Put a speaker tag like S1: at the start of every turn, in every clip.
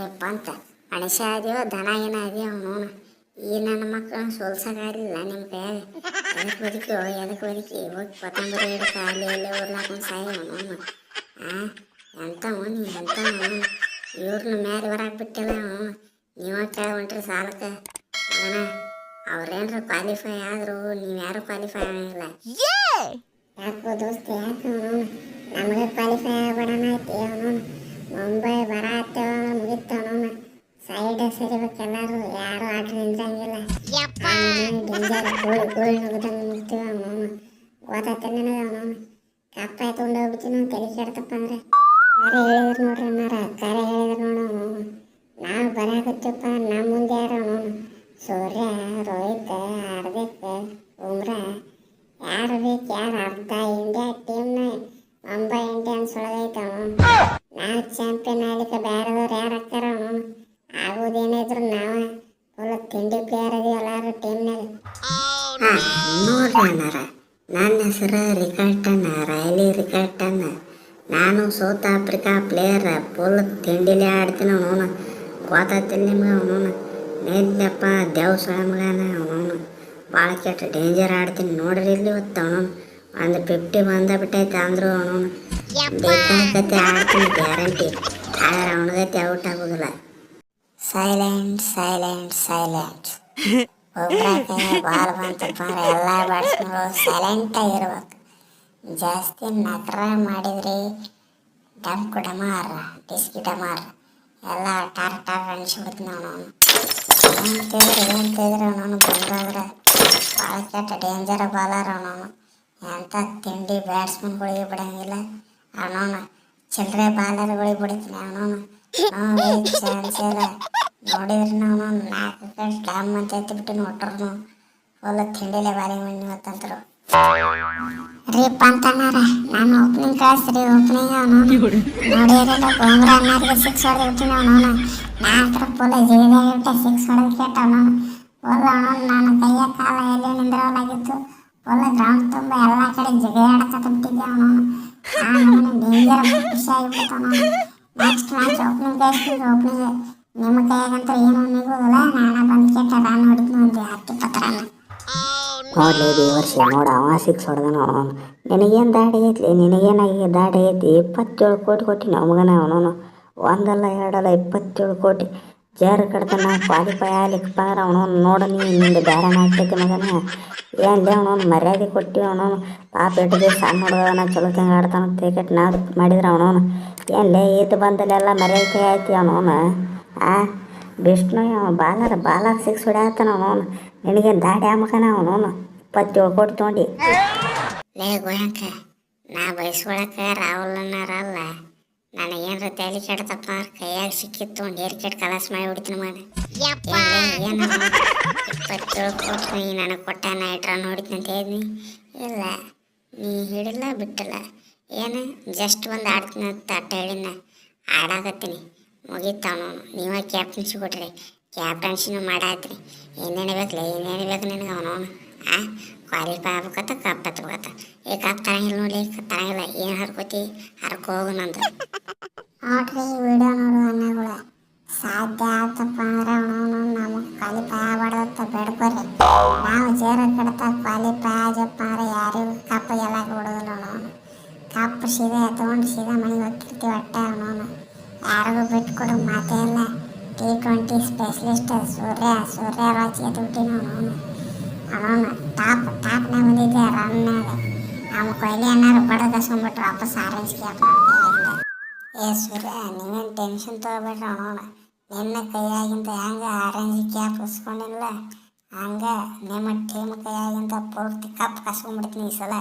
S1: ಏಪ್ಪ ಅಂತ. ಮನುಷ್ಯ ಅದೆಯೋ ದನ ಏನ ಅವನು. ಈ ನನ್ನ ಮಕ್ಕಳನ್ನ ಸೋಲ್ಸೋಕ್ಕಾಗಲಿಲ್ಲ ನಿಮ್ಮ ಕೈಯಾಗ. ಎದಕ್ಕೆ ಬದುಕಿ ಎದಕ್ಕೆ ಬದುಕಿ ಹೋಗಿ ಕೊತ್ತಂಬರಿ ಹಿಡ್ಕ ಅಲ್ಲಿ ಎಲ್ಲೇ ಉರ್ಲಾಕೊಂಡು ಸಾಯಿ ನೋಣ ಎಂಥವು ನೀ ಎಂಥವು ಇವ್ರನ್ನ ಮೇಲೆ ಹೊರಗೆ ಬಿಟ್ಟಿಲ್ಲ ನೀವ ಕೇಳ ಹೊಂಟ್ರಿ ಸಾಲಕ್ಕೆ. ಅದನ್ನ ಅವ್ರೇನ್ರ ಕ್ವಾಲಿಫೈ ಆದರೂ ನೀವು ಯಾರು ಕ್ವಾಲಿಫೈ ಆಗಿಲ್ಲ ಯಾಕೋ ದೋಸ್ತ ಯಾಕೆ ಅವನು ನಮಗೆ ಕ್ವಾಲಿಫೈ ಆಗ್ಬೇಡಣ ಐತಿ ಅವನು ಮುಂಬೈ ಬರ ಹತ್ತೇವ ಮುಗಿತು ಅವನು ಸೈಡ್ ಸರಿಬೇಕು ಎಲ್ಲರೂ ಯಾರು ಆಟ ನಿಂದ್ರಂಗಿಲ್ಲ ಡೇಂಜರ್ ಗೋಳ್ ಗೋಳ್ ನುಗ್ದಂಗೆ ಮುಗ್ತೀವಿ ಅವನು ನಾನು ನನಗೆ ಅವನು ಕಪ್ಪ ಎತ್ಕೊಂಡು ಹೋಗ್ಬಿಡ್ತೀನಿ ನಾವು ತಲೆ ಕೆಡ್ತಪ್ಪ ಅಂದ್ರೆ ಕರೆ ಹೇಳಿದ್ರು ನೋಡ್ರಿ ಅನ್ನಾರ ಕರೆ ಹೇಳಿದ್ರು ನೋಡು ಅವನು ನಾವು ನಮ್ಮ ಮುಂದೆ ಯಾರು ಅವನು ಯಾರು ಯಾರು ಅರ್ಧ ಇಂಡಿಯಾ ಅವನು ಚಾಂಪಿಯನ್ ಆಗ್ಲಿಕ್ಕೆ ಬೇರೆದವ್ರು ಯಾರು ಆಗ್ತಾರ ಅವನು ಆಗೋದೇನಿದ್ರು ನಾವು ಫುಲ್ ತಿಂಡಿ ಪ್ಲೇಯರ್ ನೋಡ್ರಿ ಅಣ್ಣಾರ ನನ್ನ ಹೆಸರು ರಿಕಲ್ಟನ್ ರೈಲಿ ರಿಕಲ್ಟನ್ ನಾನು ಸೌತ್ ಆಫ್ರಿಕಾ ಪ್ಲೇಯರ್ ಫುಲ್ ತಿಂಡಿಲೇ ಆಡ್ತೀನಿ ಅವನು ಗೊತ್ತಾಗ್ತಿಲ್ಲ ನಿಮ್ಗೆ ಅವನು ನಿಲ್ಲಪ್ಪ ದೇವ್ ಸೊಳ ಮಗನ ಅವನು ಭಾಳ ಕೆಟ್ಟ ಡೇಂಜರ್ ಆಡ್ತೀನಿ ನೋಡ್ರಿ ಇಲ್ಲಿ ಇವತ್ತು ಅವನು ಒಂದು ಫಿಫ್ಟಿ ಬಂದ ಬಿಟ್ಟೈತೆ ಅಂದ್ರು ಅವನು ಬೇಕಾಗತ್ತೆ ಆಡ್ತೀನಿ ಗ್ಯಾರಂಟಿ ಆದ್ರೆ ಅವನಗತ್ತೆ ಔಟ್ ಆಗೋದಿಲ್ಲ ಸೈಲೆಂಟ್ ಸೈಲೆಂಟ್ ಸೈಲೆಂಟ್ ಒಬ್ಬರ ಕೈಯ ಬಾಲ್ ಬಂತಪ್ಪ ಅಂದ್ರೆ ಎಲ್ಲ ಬ್ಯಾಟ್ಸ್ಮನ್ಗಳು ಸೈಲೆಂಟ್ ಆಗಿರ್ಬೇಕು ಜಾಸ್ತಿ ನಕರ ಮಾಡಿದ್ರಿ ಡಂಕು ಡಮಾರ ಡಿಸ್ಕಿ ಡಮಾರ್ ಎಲ್ಲ ಟಾರ್ ಟಾರ್ ಅನ್ಸ್ಬಿಡ್ತೀನಿ ಅವನವನು ಏನಂತಿದ್ರು ಏನಂತಿದ್ರು ಅವನವನು ಬಂದಾದ್ರೆ ಭಾಳ ಕೆಟ್ಟ ಡೇಂಜರ್ ಬಾಲರ್ ಅವನವನು ಎಂಥ ತಿಂಡಿ ಬ್ಯಾಟ್ಸ್ಮನ್ಗಳಿಗೆ ಬಿಡಂಗಿಲ್ಲ ಅವನವನು ಚಿಲ್ಲರೆ ಬಾಲರ್ಗಳಿಗೆ ಬಿಡ್ತೀನಿ ಅವನವನು ಚಾನ್ಸ್ ಇಲ್ಲ ನೋಡಿದ್ರೆ ನಾವು ನಾಲ್ಕು ಗಂಟೆ ಡ್ಯಾಮ್ ಅಂತ ಎತ್ತಿಬಿಟ್ಟು ನೋಟ್ರು ಹೊಲ ತಿಂಡಿಲೆ ಬಾರಿ ಮಣ್ಣು ಅಂತಂದ್ರು ರೀ ಅಂತನಾರ ನಾನು ಓಪನಿಂಗ್ ಕಳಿಸ್ರಿ ಓಪನಿಂಗ್ ಅವನು. ನೋಡಿರಲ್ಲ ಗೋಮ್ರಾ ಅನ್ನೋರಿಗೆ ಸಿಕ್ಸ್ ಹೊಡೆದಿರ್ತೀನಿ ಅವನು. ನಾಲ್ಕರ ಫುಲ್ ಜಿಗಿದಾಗಿಬಿಟ್ಟೆ ಸಿಕ್ಸ್ ಹೊಡೆದು ಕೇಟ ಅವನು ಫುಲ್ ಅವನು ನಾನು ಕೈಯ ಕಾಲ ಎಲ್ಲಿ ನಿಂದ್ರವಲಾಗಿತ್ತು. ಹೊಲ ಗ್ರೌಂಡ್ ತುಂಬ ಎಲ್ಲ ಕಡೆ ಜಿಗಿದಾಡಕತ್ತ ಬಿಟ್ಟಿದ್ದೆ ಅವನು. ನಾನು ಡೇಂಜರ್ ಖುಷಿ ಆಗಿಬಿಟ್ಟು ಅವನು ನೆಕ್ಸ್ಟ್ ಮ್ಯಾಚ್ ಓಪನಿಂಗ್ ಕಳಿಸ್ತೀನಿ ಓಪನಿಂಗ್ ನಿಮ್ಮ ಕೈಯಾಗಂತ ಏನು ನಿಗೋದಲ್ಲ ನಾನು ಬಂದು ಕೆಟ್ಟ ರನ್ ಹೊಡಿದ್ನು ಒಂದು ಹತ್ತು ಪತ್ರನ. ರನ್
S2: ನೋಡ್ಲಿ ಈ ವರ್ಷ ನೋಡು ಅವ ಸಿಕ್ಸ್ ಹೊಡೆದನ ಅವನು. ನಿನಗೇನು ದಾಡಿ ಐತ್ಲಿ? ನಿನಗೇನಾಗಿ ದಾಡಿ ಐತಿ? ಇಪ್ಪತ್ತೇಳು ಕೋಟಿ ಕೊಟ್ಟಿ ನಮಗನ ಅವನು. ಒಂದಲ್ಲ ಎರಡಲ್ಲ ಇಪ್ಪತ್ತೇಳು ಕೋಟಿ. ಜೇರ್ ಕಡ್ತಾನ ಕ್ವಾಲಿಫೈ ಆಗ್ಲಿಕ್ಕಪ್ಪ ಅಂದ್ರೆ ಅವನು ನೋಡ ನೀ, ನಿಂದು ಬೇರೆ ಆಗ್ತೈತಿ ಮಗನ. ಏನ್ಲೇ ಅವನವನು ಮರ್ಯಾದೆ ಕೊಟ್ಟಿ ಅವನು ಪಾಪ ಇಟ್ಟಿದೆ ಸಣ್ಣ ಹುಡುಗನ ಚಲೋ ತಂಗ ಆಡ್ತಾನ ಕ್ರಿಕೆಟ್ ನಾವು ಮಾಡಿದ್ರೆ ಏನು ಏನ್ಲೇ ಈತ ಬಂದಲ್ಲೆಲ್ಲ ಮರ್ಯಾದೆ ಆಯ್ತಿ ಅವನವನು. ಆ ವಿಷ್ಣು ಅವ ಬಾಲರ್ ಬಾಲರ್ ಸಿಕ್ಸ್ ಹೊಡ್ಯಾತಾನ ಅವನವನು ನಿನಗೆ ದಾಡಿ ಆಮಕನ ಅವನು ಇಪ್ಪತ್ತೇಳು ಕೋಟಿ ತೊಗೊಂಡು.
S1: ಲೇ ಗೋಯಂಕ ನಾ ಬಯಸ್ಕೊಳಕ ರಾಹುಲ್ ಅನ್ನಾರಲ್ಲ ನನಗೇನ್ರ ತಲೆ ಕೆಡ್ತಪ್ಪ ಕೈಯಾಗ ಸಿಕ್ಕಿತ್ತು ಒಂದು ಏರ್ ಕೆಟ್ಟ ಕಲಾಸ್ ಮಾಡಿ ಬಿಡ್ತೀನಿ ಮಾಡಿ ಏನು ಇಪ್ಪತ್ತೇಳು ಕೋಟಿ ನೀ ನನಗೆ ಕೊಟ್ಟ ನಾ ಇಟ್ರ ಹೊಡಿತೀನಿ ಅಂತ ಹೇಳಿದ್ನಿ. ಇಲ್ಲ ನೀ ಹಿಡಿಲ್ಲ ಬಿಟ್ಟಿಲ್ಲ ಏನು ಜಸ್ಟ್ ಒಂದು ಆಡ್ತೀನಿ ಅಂತ ಅಟ್ಟ ಹೇಳಿನ ಆಡಾಕತ್ತೀನಿ. ಮುಗೀತವನು ನೀವೇ ಕ್ಯಾಪ್ಟನ್ಸಿ ಕೊಟ್ರಿ ಕ್ಯಾಪ್ಟನ್ಸಿನೂ ಮಾಡಾತ್ರಿ. ಏನೇನು ಬೇಕಲ್ಲ ಏನೇನು ಬೇಕು ನಿನಗೆ ಅವನು? ಆ? ಕ್ವಾಲಿಫೈ ಆಗ್ಬೇಕತ್ತ ಕಪ್ ಹತ್ಬೇಕತ್ತ ಈ ಕಪ್ ತರಂಗಿಲ್ಲ ನೋಡಿ ತರಂಗಿಲ್ಲ. ಏನು ಹರ್ಕೋತಿ? ಹರ್ಕೋಗು ನಂದು. ನೋಡ್ರಿ ವಿಡಿಯೋ ನೋಡು ಅನ್ನಗಳು ಸಾಧ್ಯ ಆತಪ್ಪ ಅಂದ್ರೆ ಅವನು ನಮಗೆ ಕ್ವಾಲಿಫೈ ಆಗ್ಬಾರ್ದು ಅಂತ ಬೇಡ್ಕೋರಿ. ನಾವು ಜೇರ ಕಡತ ಕ್ವಾಲಿಫೈ ಆಗಪ್ಪ ಅಂದ್ರೆ ಯಾರಿಗೂ ಕಪ್ ಎಲ್ಲ ಬಿಡೋದಿಲ್ಲ ಅವನು. ಕಪ್ ಸೀದಾ ತಗೊಂಡು ಸೀದಾ ಮನೆಗೆ ಹೋಗ್ತಿರ್ತೀವಿ ಒಟ್ಟ ಅವನು. ಯಾರಿಗೂ ಬಿಟ್ಕೊಡು ಮಾತೇ ಇಲ್ಲ T twenty specialist Surya Surya Raj ಎದ್ಬಿಟ್ಟಿನ ಅವನು ಅವನು ಟಾಪ್ ಟಾಪ್ನಾಗ ಬಂದಿದ್ದೆ ರನ್ನಾಗ ನಮ್ಮ ಕೊಹ್ಲಿ ಅನ್ನಾರು ಬಡಗಸ್ಕೊಂಡ್ಬಿಟ್ರು ವಾಪಸ್ ಆರೆಂಜ್ ಕ್ಯಾಪ್ ಏ ಸೂರ್ಯ ನೀವೇನು ಟೆನ್ಷನ್ ತಗೋಬೇಡ್ರಿ ಅವನು ನಿನ್ನ ಕೈಯಾಗಿಂದ ಹೆಂಗೆ ಆರೆಂಜ್ ಕ್ಯಾಪ್ ಇಸ್ಕೊಂಡಿಲ್ಲ ಹಂಗೆ ನಿಮ್ಮ ಟೀಮ್ ಕೈಯಾಗಿಂದ ಪೂರ್ತಿ ಕಪ್ ಕಸ್ಕೊಂಡ್ಬಿಡ್ತೀನಿ ಈ ಸಲ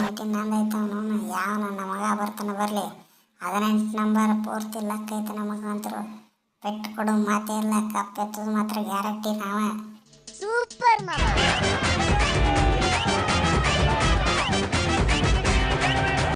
S1: ಮೀಟಿಂಗ್ ನಂದೈತೆ ಅವನು ಯಾವ ನನ್ನ ಮಗ ಬರ್ತಾನೆ ಬರಲಿ ಹದಿನೆಂಟು ನಂಬರ್ ಪೂರ್ತಿ ಲಕ್ ಐತೆ ನಮಗೆ ಅಂತರು ಪೆಟ್ಟು ಕೊಡು ಮಾತೇ ಇಲ್ಲ ಕಪ್ ಎತ್ತದು ಮಾತ್ರ ಗ್ಯಾರಂಟಿ ನಾವ.
S3: ಸೂಪರ್ ಮಾಮ.